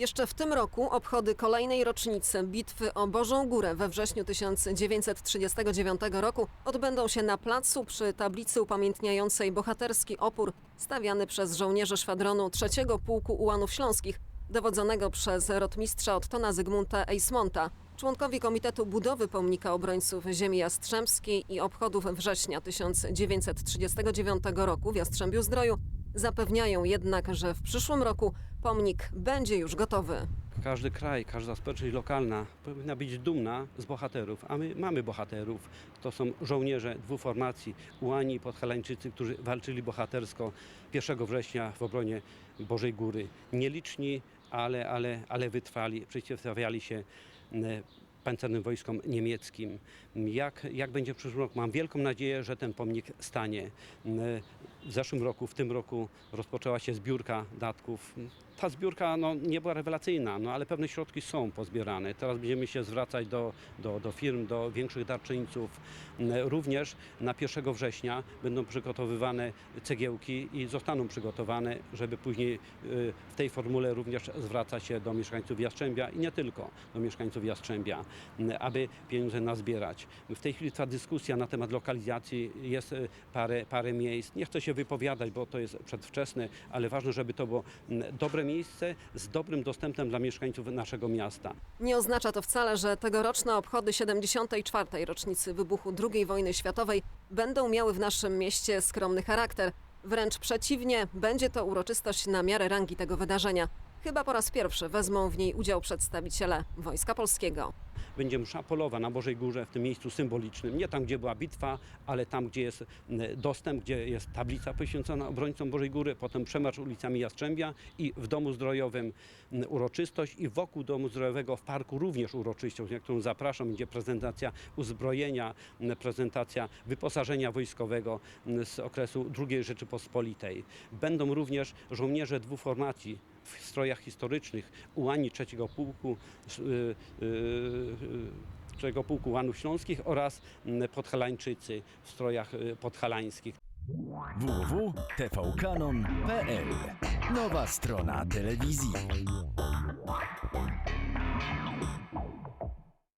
Jeszcze w tym roku obchody kolejnej rocznicy bitwy o Bożą Górę we wrześniu 1939 roku odbędą się na placu przy tablicy upamiętniającej bohaterski opór stawiany przez żołnierzy szwadronu trzeciego Pułku Ułanów Śląskich, dowodzonego przez rotmistrza Ottona Zygmunta Eismonta. Członkowie Komitetu Budowy Pomnika Obrońców Ziemi Jastrzębskiej i obchodów września 1939 roku w Jastrzębiu Zdroju zapewniają jednak, że w przyszłym roku pomnik będzie już gotowy. Każdy kraj, każda społeczność lokalna powinna być dumna z bohaterów, a my mamy bohaterów. To są żołnierze dwóch formacji, Ułani i Podhalańczycy, którzy walczyli bohatersko 1 września w obronie Bożej Góry. Nieliczni, ale, ale, ale wytrwali, przeciwstawiali się e, pancernym wojskom niemieckim. Jak, jak będzie w przyszłym roku? Mam wielką nadzieję, że ten pomnik stanie. E, W zeszłym roku, w tym roku rozpoczęła się zbiórka datków. Ta zbiórka no, nie była rewelacyjna, no, ale pewne środki są pozbierane. Teraz będziemy się zwracać do, do, do firm, do większych darczyńców. Mm, Również na 1 września będą przygotowywane cegiełki i zostaną przygotowane, żeby później y, w tej formule również zwracać się do mieszkańców Jastrzębia i nie tylko do mieszkańców Jastrzębia, mm, aby pieniądze nazbierać. W tej chwili trwa dyskusja na temat lokalizacji, jest y, parę, parę miejsc. Nie chcę się wypowiadać, bo to jest przedwczesne, ale ważne, żeby to było dobre miejsce z dobrym dostępem dla mieszkańców naszego miasta. Nie oznacza to wcale, że tegoroczne obchody 74. rocznicy wybuchu II wojny światowej będą miały w naszym mieście skromny charakter. Wręcz przeciwnie, będzie to uroczystość na miarę rangi tego wydarzenia. Chyba po raz pierwszy wezmą w niej udział przedstawiciele Wojska Polskiego. Będzie msza polowa na Bożej Górze, w tym miejscu symbolicznym. Nie tam, gdzie była bitwa, ale tam, gdzie jest dostęp, gdzie jest tablica poświęcona obrońcom Bożej Góry, potem przemarsz ulicami Jastrzębia i w Domu Zdrojowym uroczystość i wokół Domu Zdrojowego w parku również uroczystość, na którą zapraszam. Będzie prezentacja uzbrojenia, prezentacja wyposażenia wojskowego z okresu II Rzeczypospolitej. Będą również żołnierze dwóch formacji w strojach historycznych, ułani trzeciego pułku, y, y, y, trzeciego pułku ułanów śląskich oraz mm, podhalańczycy w strojach podhalańskich. www.tvkanon.pl Nowa strona telewizji.